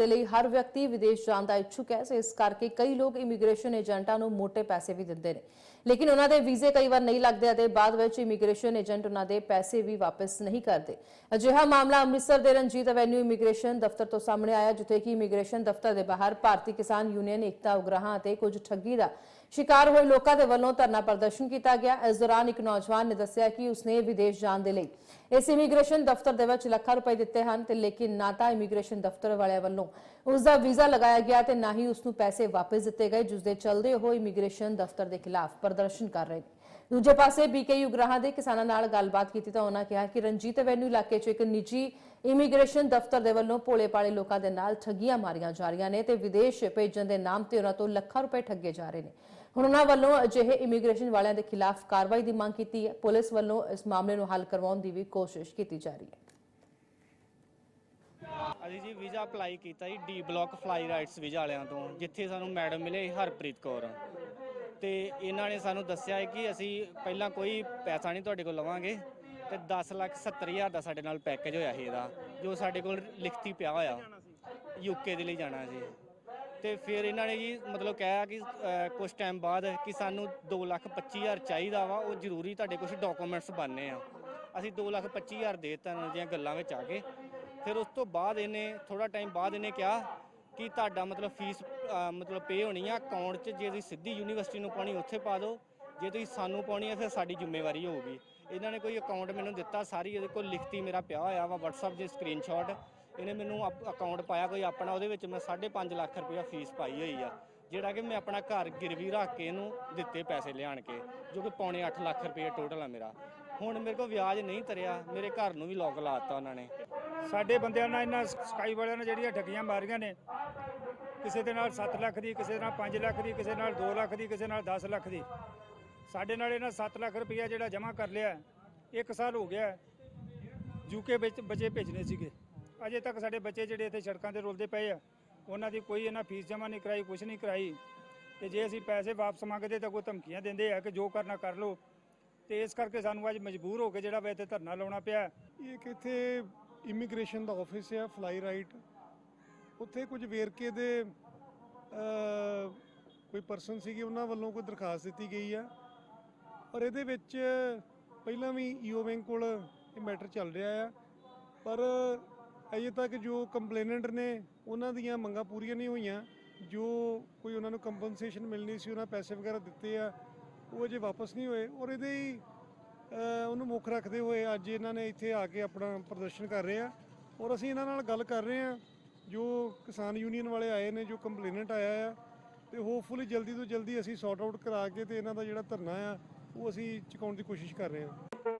ਦੇ ਲਈ ਹਰ ਵਿਅਕਤੀ ਵਿਦੇਸ਼ ਜਾਣ ਦਾ ਇੱਛੁਕ ਹੈ ਸੋ ਇਸ ਕਰਕੇ ਕਈ ਲੋਕ ਇਮੀਗ੍ਰੇਸ਼ਨ ਏਜੰਟਾਂ ਨੂੰ ਮੋٹے ਪੈਸੇ ਵੀ ਦਿੰਦੇ ਨੇ। ਲੇਕਿਨ ਉਹਨਾਂ ਦੇ ਵੀਜ਼ੇ ਕਈ ਵਾਰ ਨਹੀਂ ਲੱਗਦੇ ਅਤੇ ਬਾਅਦ ਵਿੱਚ ਇਮੀਗ੍ਰੇਸ਼ਨ ਏਜੰਟ ਉਹਨਾਂ ਦੇ ਪੈਸੇ ਵੀ ਵਾਪਸ ਨਹੀਂ ਕਰਦੇ। ਅਜਿਹਾ ਮਾਮਲਾ ਅੰਮ੍ਰਿਤਸਰ ਦੇ ਰਣਜੀਤ ਐਵੈਨਿਊ ਇਮੀਗ੍ਰੇਸ਼ਨ ਦਫ਼ਤਰ ਤੋਂ ਸਾਹਮਣੇ ਆਇਆ, ਜਿੱਥੇ ਕਿ ਇਮੀਗ੍ਰੇਸ਼ਨ ਦਫ਼ਤਰ ਦੇ ਬਾਹਰ ਭਾਰਤੀ ਕਿਸਾਨ ਯੂਨੀਅਨ ਏਕਤਾ ਉਗਰਾਹਾਂ ਅਤੇ ਕੁਝ ਠੱਗੀ ਦਾ ਸ਼ਿਕਾਰ ਹੋਏ ਲੋਕਾਂ ਦੇ ਵੱਲੋਂ ਧਰਨਾ ਪ੍ਰਦਰਸ਼ਨ ਕੀਤਾ ਗਿਆ। ਇਸ ਦੌਰਾਨ ਇੱਕ ਨੌਜਵਾਨ ਨੇ ਦੱਸਿਆ ਕਿ ਉਸਨੇ ਵਿਦੇਸ਼ ਜਾਣ ਦੇ ਲਈ ਇਸ ਇਮੀਗ੍ਰੇਸ਼ਨ ਦਫ਼ਤਰ ਦੇ ਵਿੱਚ ਲੱਖਾਂ ਰੁਪਏ ਦਿੱਤੇ ਹਨ ਤੇ ਲੇਕਿਨ ਨਾ ਤਾਂ ਇਮੀਗ੍ਰੇਸ਼ਨ ਦਫ਼ਤਰ ਵਾਲਿਆਂ ਵੱਲੋਂ ਉਸ ਦਾ ਵੀਜ਼ਾ ਲਗਾਇਆ ਗਿਆ ਤੇ ਨਾ ਹੀ ਉਸ ਨੂੰ ਪੈਸੇ ਵਾਪਸ ਦਿੱਤੇ ਗਏ, ਜਿਸ ਦੇ ਚਲਦੇ ਉਹ ਇਮੀਗ੍ਰੇਸ਼ਨ ਦਫ਼ਤਰ ਦੇ ਖਿਲਾਫ ਪ੍ਰਦਰਸ਼ਨ ਕਰ ਰਹੇ ਨੇ। ਦੂਜੇ ਪਾਸੇ, ਬੀਕੇ ਉਗਰਾਹਾਂ ਦੇ ਕਿਸਾਨਾਂ ਨਾਲ ਗੱਲਬਾਤ ਕੀਤੀ ਤਾਂ ਉਹਨਾਂ ਕਿਹਾ ਕਿ ਰਣਜੀਤ ਐਵੈਨਿਊ ਇਲਾਕੇ 'ਚ ਇੱਕ ਨਿੱਜੀ ਇਮੀਗ੍ਰੇਸ਼ਨ ਦਫ਼ਤਰ ਦੇ ਵੱਲੋਂ ਭੋਲੇ ਪਾਲੇ ਲੋਕਾਂ ਦੇ ਨਾਲ ਠੱਗੀਆਂ ਮਾਰੀਆਂ ਜਾ ਰਹੀਆਂ ਨੇ ਤੇ ਵਿਦੇਸ਼ ਭੇਜਣ ਦੇ ਨਾਮ ਤੇ ਉਹਨਾਂ ਤੋਂ ਲੱਖਾਂ ਰੁਪਏ ਠੱਗੇ ਜਾ ਰਹੇ ਨੇ। ਹੁਣ ਉਹਨਾਂ ਵੱਲੋਂ ਅਜਿਹੇ ਇਮੀਗ੍ਰੇਸ਼ਨ ਵਾਲਿਆਂ ਦੇ ਖਿਲਾਫ ਕਾਰਵਾਈ ਦੀ ਮੰਗ ਕੀਤੀ ਹੈ। ਪੁਲਿਸ ਵੱਲੋਂ ਇਸ ਮਾਮਲੇ ਨੂੰ ਹੱਲ ਕਰਵਾਉਣ ਦੀ ਵੀ ਕੋਸ਼ਿਸ਼ ਕੀਤੀ ਜਾ ਰਹੀ ਹੈ। ਅਸੀਂ ਜੀ ਵੀਜ਼ਾ ਅਪਲਾਈ ਕੀਤਾ ਜੀ D block fly rights visa ਵਾਲਿਆਂ ਤੋਂ ਜਿੱਥੇ ਸਾਨੂੰ ਮੈਡਮ ਮਿਲੇ ਹਰਪ੍ਰੀਤ ਕੌਰ। ਤੇ ਇਹਨਾਂ ਨੇ ਸਾਨੂੰ ਦੱਸਿਆ ਹੈ ਕਿ ਅਸੀਂ ਪਹਿਲਾਂ ਕੋਈ ਪੈਸਾ ਨਹੀਂ ਤੁਹਾਡੇ ਕੋਲ ਲਵਾਂਗੇ ਤੇ 10 ਲੱਖ 70 ਹਜ਼ਾਰ ਦਾ ਸਾਡੇ ਨਾਲ ਪੈਕੇਜ ਹੋਇਆ ਸੀ ਇਹਦਾ ਜੋ ਸਾਡੇ ਕੋਲ ਲਿਖਤੀ ਪਿਆ ਹੋਇਆ ਯੂਕੇ ਦੇ ਲਈ ਜਾਣਾ ਸੀ ਤੇ ਫਿਰ ਇਹਨਾਂ ਨੇ ਜੀ ਮਤਲਬ ਕਿਹਾ ਕਿ ਅਹ, ਕੁਝ ਟਾਈਮ ਬਾਅਦ ਕਿ ਸਾਨੂੰ 2 ਲੱਖ 25 ਹਜ਼ਾਰ ਚਾਹੀਦਾ ਵਾ ਉਹ ਜ਼ਰੂਰੀ ਤੁਹਾਡੇ ਕੁਝ ਡਾਕੂਮੈਂਟਸ ਬਣਨੇ ਆ। ਅਸੀਂ 2 ਲੱਖ 25 ਹਜ਼ਾਰ ਦੇ ਦਿੱਤਾ ਇਹਨਾਂ ਦੀਆਂ ਗੱਲਾਂ ਵਿੱਚ ਆ ਕੇ ਫਿਰ ਉਸ ਤੋਂ ਬਾਅਦ ਇਹਨੇ ਥੋੜਾ ਟਾਈਮ ਬਾਅਦ ਇਹਨੇ ਕਿਹਾ ਕਿ ਤੁਹਾਡਾ ਮਤਲਬ ਫੀਸ ਮਤਲਬ ਪੇ ਹੋਣੀ ਆ ਅਕਾਊਂਟ 'ਚ ਜੇ ਤੁਸੀਂ ਸਿੱਧੀ ਯੂਨੀਵਰਸਿਟੀ ਨੂੰ ਪਾਉਣੀ, ਉੱਥੇ ਪਾ ਦਿਓ। ਜੇ ਤੁਸੀਂ ਸਾਨੂੰ ਪਾਉਣੀ ਆ, ਫਿਰ ਸਾਡੀ ਜ਼ਿੰਮੇਵਾਰੀ ਹੋਊਗੀ। ਇਹਨਾਂ ਨੇ ਕੋਈ ਅਕਾਊਂਟ ਮੈਨੂੰ ਦਿੱਤਾ, ਸਾਰੀ ਇਹਦੇ ਕੋਲ ਲਿਖਤੀ ਮੇਰਾ ਪਿਆ ਹੋਇਆ ਵਾ, WhatsApp ਦੇ ਸਕਰੀਨਸ਼ਾਟ ਇਹਨੇ ਮੈਨੂੰ ਅਕਾਊਂਟ ਪਾਇਆ ਕੋਈ ਆਪਣਾ, ਉਹਦੇ ਵਿੱਚ ਮੈਂ 5.5 ਲੱਖ ਰੁਪਇਆ ਫੀਸ ਪਾਈ ਹੋਈ ਆ। ਜਿਹੜਾ ਕਿ ਮੈਂ ਆਪਣਾ ਘਰ ਗਿਰਵੀ ਰੱਖ ਕੇ ਇਹਨੂੰ ਦਿੱਤੇ ਪੈਸੇ ਲਿਆਣ ਕੇ, ਜੋ ਕਿ ਪੌਣੇ 8 ਲੱਖ ਰੁਪਏ ਟੋਟਲ ਆ ਮੇਰਾ। ਹੁਣ ਮੇਰੇ ਕੋਲ ਵਿਆਜ ਨਹੀਂ ਤਰਿਆ, ਮੇਰੇ ਘਰ ਨੂੰ ਵੀ ਲੋਕ ਲਾਤਾ ਉਹਨਾਂ ਨੇ। ਸਾਡੇ ਬੰਦਿਆਂ ਨਾਲ ਇਹਨਾਂ ਸਕਾਈ ਵਾਲਿਆਂ ਨੇ ਜਿਹੜੀਆਂ ਠੱਗੀਆਂ ਮਾਰੀਆਂ ਨੇ, ਕਿਸੇ ਦੇ ਨਾਲ 7 ਲੱਖ ਦੀ, ਕਿਸੇ ਦੇ ਨਾਲ 5 ਲੱਖ ਦੀ, ਕਿਸੇ ਨਾਲ 2 ਲੱਖ ਦੀ, ਕਿਸੇ ਨਾਲ 10 ਲੱਖ ਦੀ। ਸਾਡੇ ਨਾਲ ਇਹਨਾਂ 7 ਲੱਖ ਰੁਪਈਆ ਜਿਹੜਾ ਜਮ੍ਹਾਂ ਕਰ ਲਿਆ, ਇੱਕ ਸਾਲ ਹੋ ਗਿਆ ਯੂਕੇ ਵਿੱਚ ਬੱਚੇ ਭੇਜਣੇ ਸੀਗੇ। ਅਜੇ ਤੱਕ ਸਾਡੇ ਬੱਚੇ ਜਿਹੜੇ ਇੱਥੇ ਸੜਕਾਂ ਤੇ ਰੁਲਦੇ ਪਏ ਆ, ਉਹਨਾਂ ਦੀ ਕੋਈ ਇਹਨਾਂ ਫੀਸ ਜਮ੍ਹਾਂ ਨਹੀਂ ਕਰਾਈ ਕੁਝ ਨਹੀਂ ਕਰਾਈ। ਤੇ ਜੇ ਅਸੀਂ ਪੈਸੇ ਵਾਪਸ ਮੰਗਦੇ ਤਾਂ ਕੋਈ ਧਮਕੀਆਂ ਦਿੰਦੇ ਆ ਕਿ ਜੋ ਕਰਨਾ ਕਰ ਲਓ। ਤੇ ਇਸ ਕਰਕੇ ਸਾਨੂੰ ਅੱਜ ਮਜਬੂਰ ਹੋ ਕੇ ਜਿਹੜਾ ਵਾ ਇੱਥੇ ਧਰਨਾ ਲਾਉਣਾ ਪਿਆ। ਇਹ ਇੱਕ ਇੱਥੇ ਇਮੀਗ੍ਰੇਸ਼ਨ ਦਾ ਆਫਿਸ ਹੈ ਫਲਾਈ ਰਾਈਟ। ਉੱਥੇ ਕੁਝ ਵੇਰਕੇ ਦੇ ਕੋਈ ਪਰਸਨ ਸੀਗੇ, ਉਹਨਾਂ ਵੱਲੋਂ ਕੋਈ ਦਰਖਾਸਤ ਦਿੱਤੀ ਗਈ ਆ। ਔਰ ਇਹਦੇ ਵਿੱਚ ਪਹਿਲਾਂ ਵੀ ਈਓ ਬੈਂਕ ਕੋਲ ਇਹ ਮੈਟਰ ਚੱਲ ਰਿਹਾ ਆ। ਪਰ ਅਜੇ ਤੱਕ ਜੋ ਕੰਪਲੇਨੈਂਟ ਨੇ, ਉਹਨਾਂ ਦੀਆਂ ਮੰਗਾਂ ਪੂਰੀਆਂ ਨਹੀਂ ਹੋਈਆਂ। ਜੋ ਕੋਈ ਉਹਨਾਂ ਨੂੰ ਕੰਪਨਸੇਸ਼ਨ ਮਿਲਣੀ ਸੀ, ਉਹਨਾਂ ਪੈਸੇ ਵਗੈਰਾ ਦਿੱਤੇ ਆ, ਉਹ ਅਜੇ ਵਾਪਸ ਨਹੀਂ ਹੋਏ। ਔਰ ਇਹਦੇ ਉਹਨੂੰ ਮੁੱਖ ਰੱਖਦੇ ਹੋਏ ਅੱਜ ਇਹਨਾਂ ਨੇ ਇੱਥੇ ਆ ਕੇ ਆਪਣਾ ਪ੍ਰਦਰਸ਼ਨ ਕਰ ਰਹੇ ਆ। ਔਰ ਅਸੀਂ ਇਹਨਾਂ ਨਾਲ ਗੱਲ ਕਰ ਰਹੇ ਆ। ਜੋ ਕਿਸਾਨ ਯੂਨੀਅਨ ਵਾਲੇ ਆਏ ਨੇ, ਜੋ ਕੰਪਲੇਨੈਂਟ ਆਇਆ ਆ, ਤੇ ਹੋਪਫੁਲੀ ਜਲਦੀ ਤੋਂ ਜਲਦੀ ਅਸੀਂ ਸੌਰਟ ਆਊਟ ਕਰਾ ਕੇ ਤੇ ਇਹਨਾਂ ਦਾ ਜਿਹੜਾ ਧਰਨਾ ਆ, ਉਹ ਅਸੀਂ ਚੁਕਾਉਣ ਦੀ ਕੋਸ਼ਿਸ਼ ਕਰ ਰਹੇ ਹਾਂ